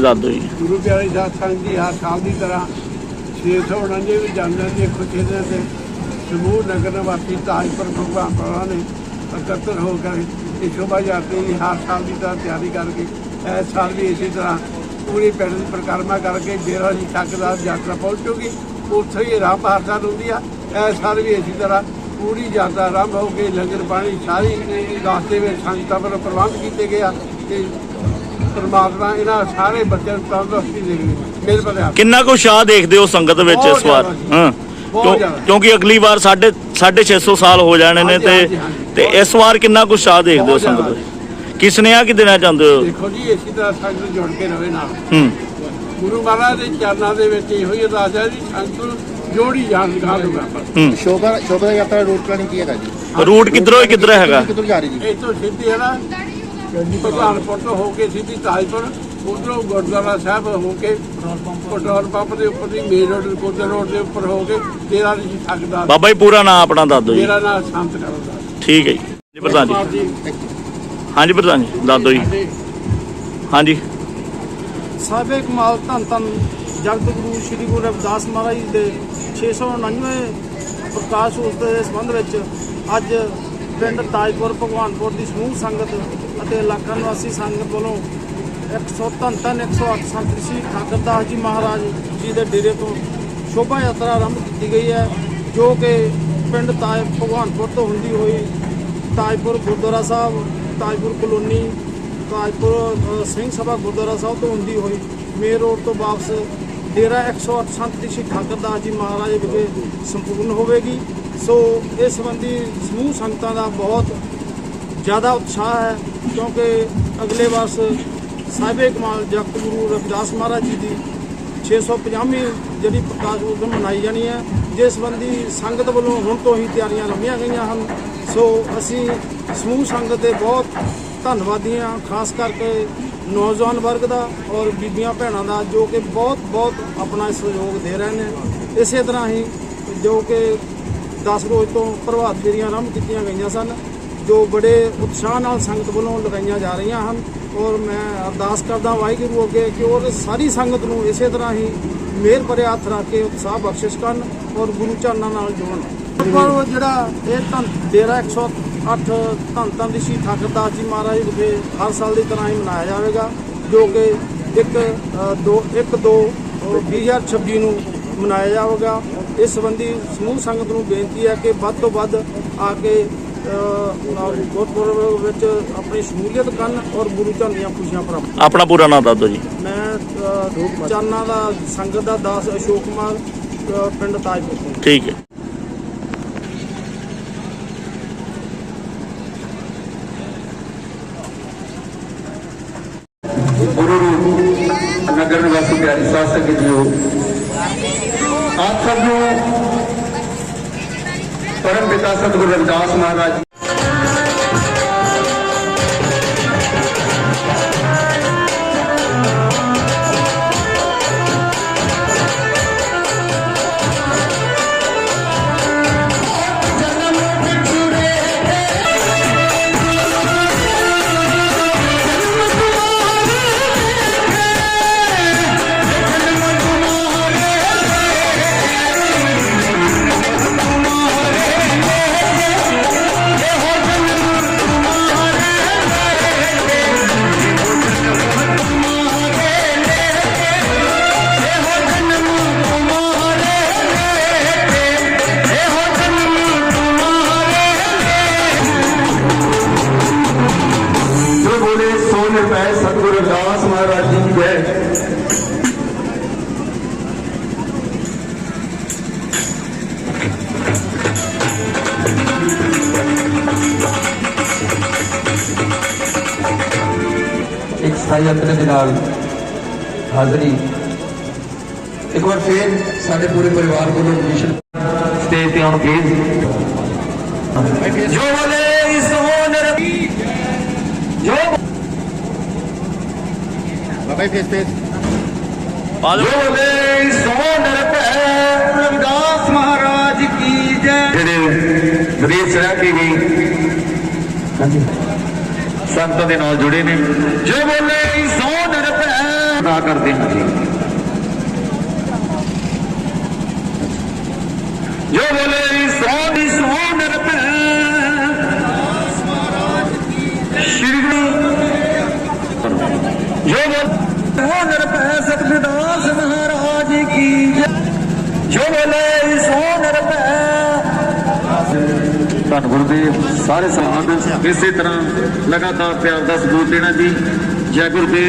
ਦੱਸ ਦਿਓ ਗੁਰੂ ਪਿਆਰੇ ਸਾਧ ਸੰਗਤ ਜੀ, ਹਰ ਸਾਲ ਦੀ ਤਰ੍ਹਾਂ 649 ਵੀ ਜਾਂਦੇ ਦੇ ਖੁਸ਼ੀ ਦੇ ਤੇ ਸਮੂਹ ਨਗਰ ਨਿਵਾਸੀ ਤਾਜਪੁਰ ਭਗਵਾਨ ਪਰਾ ਨੇ ਇਕੱਤਰ ਹੋ ਕੇ ਇਹ ਸ਼ੋਭਾ ਯਾਤਰਾ ਦੀ ਹਰ ਸਾਲ ਦੀ ਤਰ੍ਹਾਂ ਤਿਆਰੀ ਕਰਕੇ ਇਸ ਸਾਲ ਵੀ ਇਸੇ ਤਰ੍ਹਾਂ ਪੂਰੀ ਪਿੰਡ ਦੀ ਪਰਿਕਰਮਾ ਕਰਕੇ ਡੇਰਾ ਜੀ ਤੱਕ ਦਾ ਯਾਤਰਾ ਪਹੁੰਚੂਗੀ ਉੱਥੇ ਹੀ ਰਾਹ ਪਾਰਸਲ ਹੁੰਦੀ ਆ। ਇਸ ਸਾਲ ਵੀ ਇਸੇ ਤਰ੍ਹਾਂ ਪੂਰੀ ਯਾਤਰਾ ਆਰੰਭ ਹੋ ਕੇ ਲੰਗਰ ਪਾਣੀ ਸਾਰੀ ਰਾਸਤੇ ਵਿੱਚ ਸੰਗਤਾਂ ਵੱਲੋਂ ਪ੍ਰਬੰਧ ਕੀਤੇ ਗਏ ਤੇ ਪਰਮਾਤਮਾ ਇਹਨਾਂ ਸਾਰੇ ਬੱਚਿਆਂ ਨੂੰ ਤੰਦਰੁਸਤੀ ਦੇਵੇ। ਮੇਰੇ ਬਲੇ ਆਪ। ਕਿੰਨਾ ਕੁ ਉਤਸ਼ਾਹ ਦੇਖਦੇ ਹੋ ਸੰਗਤ ਵਿੱਚ ਬਹੁਤ ਇਸ ਵਾਰ? ਜ਼ਿਆਦਾ ਜੀ। ਹਾਂ। ਬਹੁਤ ਕਿਉਂ- ਜ਼ਿਆਦਾ। ਕਿਉਂਕਿ ਅਗਲੀ ਵਾਰ ਸਾਢੇ 650 ਸਾਲ ਹੋ ਜਾਣੇ ਨੇ ਹਾਂਜੀ, ਤੇ ਹਾਂਜੀ, ਹਾਂਜੀ। ਤੇ ਇਸ ਵਾਰ ਕਿੰਨਾ ਕੁ ਉਤਸ਼ਾਹ ਦੇਖਦੇ ਹੋ ਬਹੁਤ ਸੰਗਤ ਜ਼ਿਆਦਾ। ਵਿੱਚ? ਕਿਸ ਨੇ ਆ ਕਿ ਦੇਣਾ ਚਾਹੁੰਦੇ ਹੋ? ਦੇਖੋ ਜੀ ਇਸੇ ਤਰ੍ਹਾਂ ਸੰਗਤ ਜੁੜ ਕੇ ਰਵੇ ਨਾਲ। ਹੂੰ। ਗੁਰੂ ਮਹਾਰਾਜ ਦੇ ਚਰਨਾਂ ਦੇ ਵਿੱਚ ਇਹੋ ਹੀ ਅਰਦਾਸ ਹੈ ਜੀ ਸੰਗਤ ਨੂੰ ਜੋੜੀ ਜਾਣ ਦਿਖਾ ਦੂਗਾ ਹੂੰ। ਸ਼ੋਭਾ ਸ਼ੋਭਾ ਯਾਤਰਾ ਰੂਟ ਪਲਾਨਿੰਗ ਕੀ ਹੈਗਾ ਜੀ? ਰੂਟ ਕਿੱਧਰੋਂ ਕਿੱਧਰ ਹੈਗਾ? ਕਿੱਧਰ ਜਾ ਰਹੀ ਜੀ? ਇਹ ਤੋਂ ਸਿੱਧੀ ਹੈ ਨਾ ਭਗਵਾਨਪੁਰ ਤੋਂ ਹੋ ਕੇ ਸਿੱਧੀ ਤਾਜਪੁਰ ਉਧਰੋਂ ਗੁਰਦੁਆਰਾ ਸਾਹਿਬ ਹੋ ਕੇ ਪੈਟਰੋਲ ਪੰਪ ਦੇ ਉੱਪਰ। ਦੀ ਮੇਨ ਰੋਡ ਕੋਦਰ ਰੋਡ ਦੇ ਉੱਪਰ ਹੋ ਕੇ ਤੇਰਾ ਜੀ ਸਕਦਾ ਬਾਬਾ ਜੀ ਪੂਰਾ ਨਾਮ ਆਪਣਾ ਦੱਸ ਦਿਓ ਜੀ। ਮੇਰਾ ਨਾਮ ਸੰਤ ਕਰਦਾ ਠੀਕ ਹੈ ਜੀ। ਜੀ ਪ੍ਰਧਾਨ ਜੀ। ਹਾਂਜੀ ਪ੍ਰਧਾਨ ਜੀ ਦੱਸ ਦਿਓ ਜੀ। ਹਾਂਜੀ। ਸਾਬੇ ਕਮਾਲ ਧੰਨ ਧੰਨ ਜਗਤ ਗੁਰੂ ਸ੍ਰੀ ਗੁਰੂ ਰਵਿਦਾਸ ਮਹਾਰਾਜ ਜੀ ਦੇ 699 ਪ੍ਰਕਾਸ਼ ਉਸ ਦੇ ਸੰਬੰਧ ਵਿੱਚ ਅੱਜ ਪਿੰਡ ਤਾਜਪੁਰ ਭਗਵਾਨਪੁਰ ਦੀ ਸਮੂਹ ਸੰਗਤ ਅਤੇ ਇਲਾਕਾ ਨਿਵਾਸੀ ਸੰਗਤ ਵੱਲੋਂ 103 ਧੰਨ 108 ਸੰਤ ਸ੍ਰੀ ਠਾਕਰਦਾਸ ਜੀ ਮਹਾਰਾਜ ਜੀ ਦੇ ਡੇਰੇ ਤੋਂ ਸ਼ੋਭਾ ਯਾਤਰਾ ਆਰੰਭ ਕੀਤੀ ਗਈ ਹੈ, ਜੋ ਕਿ ਪਿੰਡ ਤਾਜ ਭਗਵਾਨਪੁਰ ਤੋਂ ਹੁੰਦੀ ਹੋਈ ਤਾਜਪੁਰ ਗੁਰਦੁਆਰਾ ਸਾਹਿਬ, ਤਾਜਪੁਰ ਕਲੋਨੀ, ਤਾਜਪੁਰ ਸਿੰਘ ਸਭਾ ਗੁਰਦੁਆਰਾ ਸਾਹਿਬ ਤੋਂ ਹੁੰਦੀ ਹੋਈ ਮੇਨ ਰੋਡ ਤੋਂ ਵਾਪਸ ਡੇਰਾ 108 ਸੰਤ ਸ਼੍ਰੀ ਠਾਕਰਦਾਸ ਜੀ ਮਹਾਰਾਜ ਵਿਖੇ ਸੰਪੂਰਨ ਹੋਵੇਗੀ। ਸੋ, ਇਸ ਸੰਬੰਧੀ ਸਮੂਹ ਸੰਗਤਾਂ ਦਾ ਬਹੁਤ ਜ਼ਿਆਦਾ ਉਤਸ਼ਾਹ ਹੈ। ਕਿਉਂਕਿ ਅਗਲੇ ਵਰਸ ਸਾਹਿਬੇ ਕਮਾਲ ਜਗਤ ਗੁਰੂ ਰਵਿਦਾਸ ਮਹਾਰਾਜ ਜੀ ਦੀ 650ਵੀਂ ਜਿਹੜੀ ਪ੍ਰਕਾਸ਼ ਉਦਮ ਮਨਾਈ ਜਾਣੀ ਹੈ, ਜਿਸ ਸੰਬੰਧੀ ਸੰਗਤ ਵੱਲੋਂ ਹੁਣ ਤੋਂ ਹੀ ਤਿਆਰੀਆਂ ਲੰਮੀਆਂ ਗਈਆਂ ਹਨ। ਸੋ ਅਸੀਂ ਸਮੂਹ ਸੰਗਤ ਦੇ ਬਹੁਤ ਧੰਨਵਾਦੀ ਹਾਂ, ਖਾਸ ਕਰਕੇ ਨੌਜਵਾਨ ਵਰਗ ਦਾ ਔਰ ਬੀਬੀਆਂ ਭੈਣਾਂ ਦਾ, ਜੋ ਕਿ ਬਹੁਤ ਬਹੁਤ ਆਪਣਾ ਸਹਿਯੋਗ ਦੇ ਰਹੇ ਨੇ। ਇਸੇ ਤਰ੍ਹਾਂ ਹੀ ਜੋ ਕਿ 10 ਰੋਜ਼ ਤੋਂ ਪ੍ਰਭਾਤ ਫੇਰੀਆਂ ਆਰੰਭ ਕੀਤੀਆਂ ਗਈਆਂ ਸਨ। ਜੋ ਬੜੇ ਉਤਸ਼ਾਹ ਨਾਲ ਸੰਗਤ ਵੱਲੋਂ ਲਗਾਈਆਂ ਜਾ ਰਹੀਆਂ ਹਨ ਔਰ ਮੈਂ ਅਰਦਾਸ ਕਰਦਾ ਵਾਹਿਗੁਰੂ ਅੱਗੇ ਕਿ ਉਹ ਸਾਰੀ ਸੰਗਤ ਨੂੰ ਇਸੇ ਤਰ੍ਹਾਂ ਹੀ ਮਿਹਰ ਭਰੇ ਹੱਥ ਰੱਖ ਕੇ ਉਤਸ਼ਾਹ ਬਖਸ਼ਿਸ਼ ਕਰਨ ਔਰ ਗੁਰੂ ਚਰਨਾਂ ਨਾਲ ਜੁੜਨ। ਪਰ ਜਿਹੜਾ ਇਹ ਧੰਨ ਡੇਰਾ 108 ਧੰਨ ਧੰਨ ਰਿਸ਼ੀ ਠਾਕਰਦਾਸ ਜੀ ਮਹਾਰਾਜ ਵਿਖੇ ਹਰ ਸਾਲ ਦੀ ਤਰ੍ਹਾਂ ਹੀ ਮਨਾਇਆ ਜਾਵੇਗਾ ਜੋ ਕਿ ਇੱਕ ਅ, ਦੋ ਇੱਕ ਦੋ ਅ, 2026 ਨੂੰ ਮਨਾਇਆ ਜਾਵੇਗਾ। ਇਸ ਸੰਬੰਧੀ ਸਮੂਹ ਸੰਗਤ ਨੂੰ ਬੇਨਤੀ ਹੈ ਕਿ ਵੱਧ ਤੋਂ ਵੱਧ ਆ ਕੇ ਗੁਰਪੁਰਬ ਵਿੱਚ ਆਪਣੀ ਸ਼ਮੂਲੀਅਤ ਕਰਨ ਔਰ ਗੁਰੂ ਚਰਨ ਦੀਆਂ ਖੁਸ਼ੀਆਂ ਪ੍ਰਾਪਤ ਆਪਣਾ ਪੂਰਾ ਨਾਮ ਦੱਸ ਦਿਓ ਜੀ। ਮੈਂ ਅ, ਚਰਨਾਂ ਦਾ ਸੰਗਤ ਦਾ ਦਾਸ ਅਸ਼ੋਕ ਕੁਮਾਰ ਪਿੰਡ ਤਾਜਪੁਰ ਤੋਂ। ਠੀਕ ਹੈ। ਗੁਰੂ ਰੂਪ ਨਗਰ ਨਿਵਾਸੀ ਪਿਆਰੀ ਸਾਧ ਸੰਗਤ ਜੀਓ ਆਪ ਸਭ ਨੂੰ ਪਰਮ ਪਿਤਾ ਸਤਿਗੁਰੂ ਰਵਿਦਾਸ ਮਹਾਰਾਜ ਯਾਤਰਾ ਦੇ ਨਾਲ ਹਾਜ਼ਰੀ। ਇੱਕ ਵਾਰ ਫੇਰ ਸਾਡੇ ਪੂਰੇ ਪਰਿਵਾਰ ਕੋਲੋਂ ਮਿਸ਼ਨ ਸਟੇਜ ਤੇ ਆਉਣ ਪਲੀਜ਼ ਜੋ ਬੋਲੇ ਸੋ ਨਿਰਭੈ ਜੋ ਬਾਬਾ ਜੀ ਫੇਸ ਫੇਸ ਜਾਓ ਬੋਲੇ ਸੋ ਨਿਰਭੈ ਰਵਿਦਾਸ ਮਹਾਰਾਜ ਕੀ ਜੈ। ਜਿਹੜੇ ਵਿਦੇਸ਼ ਰਹਿ ਕੇ ਗਈ ਸੰਤਾਂ ਦੇ ਨਾਲ ਜੁੜੇ ਨੇ। ਜੋ ਬੋਲੇ ਸੋ ਨਿਰਭੈ ਅਦਾ ਕਰਦੇ ਹਾਂ ਜੀ। ਜੋ ਬੋਲੇ ਸੋਹਣੀ ਸੋਹਣ ਰਪੈ ਸ਼੍ਰੀ ਗੁਰੂ ਜੋ ਬੋਲੇ ਸੋਹਣ ਰਪੈ ਸਤਿਗੁਰਦਾਸ ਮਹਾਰਾਜ ਕੀ ਜੈ। ਬੋਲੇ ਸੋਹਣ ਰਪੈ ਧੰਨ ਗੁਰਦੇਵ ਸਾਰੇ ਸਮਾਜ ਇਸੇ ਤਰ੍ਹਾਂ ਲਗਾਤਾਰ ਪਿਆਰ ਦਾ ਸਬੂਤ ਦੇਣਾ ਜੀ। ਜੈ ਗੁਰਦੇਵ।